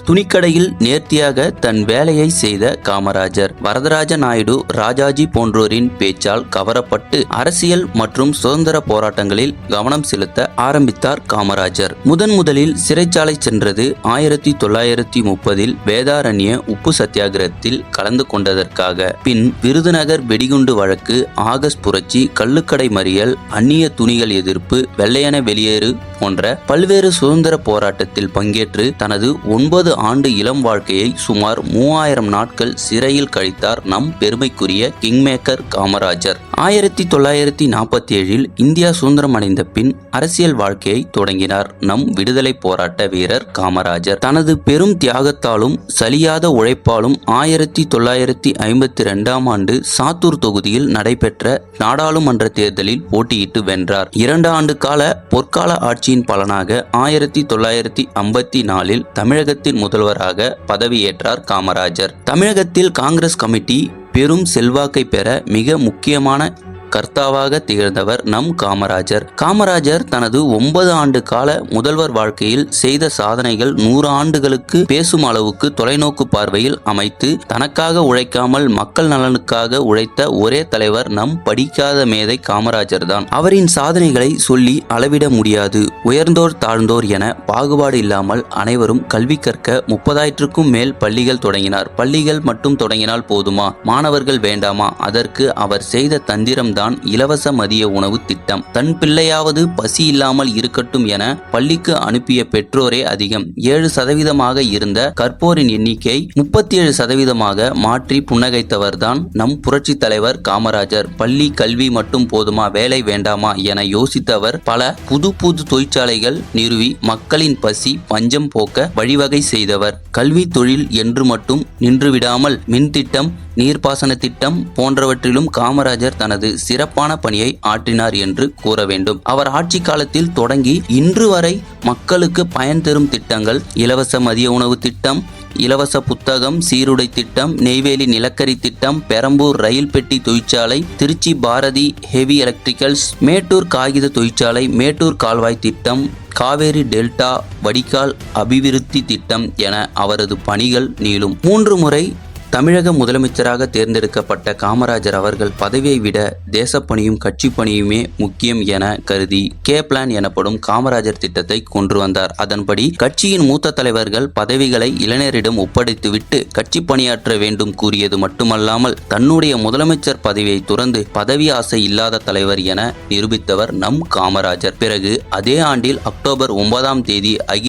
துணிக்கடையில் நேர்த்தியாக தன் வேலையை செய்த காமராஜர். வரதராஜ நாயுடு ராஜாஜி போன்றோரின் பேச்சால் கவரப்பட்டு அரசியல் மற்றும் சுதந்திர போராட்டங்களில் கவனம் செலுத்த ஆரம்பித்தார் காமராஜர். முதன் முதலில் சிறைச்சாலை சென்றது ஆயிரத்தி தொள்ளாயிரத்தி முப்பதில் வேதாரண்ய உப்பு சத்தியாகிரகத்தில் கலந்து கொண்டதற்காக. பின் விருதுநகர் வெடிகுண்டு வழக்கு ஆகஸ்ட் புரட்சி கள்ளுக்கடை மறியல் அந்நிய துணிகள் எதிர்ப்பு வெள்ளையன வெளியேறு போன்ற பல்வேறு சுதந்திர போராட்டத்தில் பங்கேற்று தனது ஒன்பது ஆண்டு இளம் வாழ்க்கையை சுமார் மூவாயிரம் நாட்கள் சிறையில் கழித்தார் நம் பெருமைக்குரிய கிங்மேக்கர் காமராஜர். ஆயிரத்தி தொள்ளாயிரத்தி நாற்பத்தி ஏழில் இந்தியா சுதந்திரம் அடைந்த பின் அரசியல் வாழ்க்கையை தொடங்கினார். நம் விடுதலை போராட்ட வீரர் காமராஜர். தனது பெரும் தியாகத்தாலும் சலியாத உழைப்பாலும் ஆயிரத்தி தொள்ளாயிரத்தி ஐம்பத்தி ரெண்டாம் ஆண்டு சாத்தூர் தொகுதியில் நடைபெற்ற நாடாளுமன்ற தேர்தலில் போட்டியிட்டு வென்றார். இரண்டு ஆண்டு கால பொற்கால ஆட்சியின் பலனாக ஆயிரத்தி தொள்ளாயிரத்தி ஐம்பத்தி நாலில் தமிழகத்தின் முதல்வராக பதவியேற்றார் காமராஜர். தமிழகத்தில் காங்கிரஸ் கமிட்டி பெரும் செல்வாக்கை பெற மிக முக்கியமான கர்த்தாவாக திகழ்ந்தவர் நம் காமராஜர். காமராஜர் தனது ஒன்பது ஆண்டு கால முதல்வர் வாழ்க்கையில் செய்த சாதனைகள் நூறு ஆண்டுகளுக்கு பேசும் அளவுக்கு தொலைநோக்கு பார்வையில் அமைத்து தனக்காக உழைக்காமல் மக்கள் நலனுக்காக உழைத்த ஒரே தலைவர் நம் படிக்காத மேதை காமராஜர் தான். அவரின் சாதனைகளை சொல்லி அளவிட முடியாது. உயர்ந்தோர் தாழ்ந்தோர் என பாகுபாடு இல்லாமல் அனைவரும் கல்வி கற்க முப்பதாயிரத்திற்கும் மேல் பள்ளிகள் தொடங்கினார். பள்ளிகள் மட்டும் தொடங்கினால் போதுமா? மாணவர்கள் வேண்டாமா? அதற்கு அவர் செய்த தந்திரம்தான் இலவச மதிய உணவு திட்டம். தன் பிள்ளையாவது பசி இல்லாமல் இருக்கட்டும் என பள்ளிக்கு அனுப்பிய பெற்றோரே அதிகம். ஏழு சதவீதமாக இருந்த கற்போரின் எண்ணிக்கை முப்பத்தி ஏழு சதவீதமாக மாற்றி புன்னகைத்தவர்தான் நம் புரட்சி தலைவர் காமராஜர். பள்ளி கல்வி மட்டும் போதுமா? வேலை வேண்டாமா? என யோசித்தவர் பல புது புது தொழிற்சாலைகள் நிறுவி மக்களின் பசி பஞ்சம் போக்க வழிவகை செய்தவர். கல்வி தொழில் என்று மட்டும் நின்றுவிடாமல் மின்திட்டம் நீர்ப்பாசன திட்டம் போன்றவற்றிலும் காமராஜர் தனது சிறப்பான பணியை ஆற்றினார் என்று கூற வேண்டும். அவர் ஆட்சி காலத்தில் தொடங்கி இன்று வரை மக்களுக்கு பயன் தரும் திட்டங்கள் இலவச மதிய உணவு திட்டம் இலவச புத்தகம் சீருடை திட்டம் நெய்வேலி நிலக்கரி திட்டம் பெரம்பூர் ரயில் பெட்டி தொழிற்சாலை திருச்சி பாரதி ஹெவி எலக்ட்ரிக்கல்ஸ் மேட்டூர் காகித தொழிற்சாலை மேட்டூர் கால்வாய் திட்டம் காவேரி டெல்டா வடிகால் அபிவிருத்தி திட்டம் என அவரது பணிகள் நீளும். மூன்று முறை தமிழக முதலமைச்சராக தேர்ந்தெடுக்கப்பட்ட காமராஜர் அவர்கள் பதவியை விட தேசப்பணியும் கட்சி பணியுமே முக்கியம் என கருதி கே பிளான் எனப்படும் காமராஜர் திட்டத்தை கொண்டு வந்தார். அதன்படி கட்சியின் மூத்த தலைவர்கள் பதவிகளை இளைஞரிடம் ஒப்படைத்துவிட்டு கட்சி பணியாற்ற வேண்டும் கூறியது மட்டுமல்லாமல் தன்னுடைய முதலமைச்சர் பதவியை துறந்து பதவி ஆசை இல்லாத தலைவர் என நிரூபித்தவர் நம் காமராஜர். பிறகு அதே ஆண்டில் அக்டோபர் ஒன்பதாம் தேதி அகி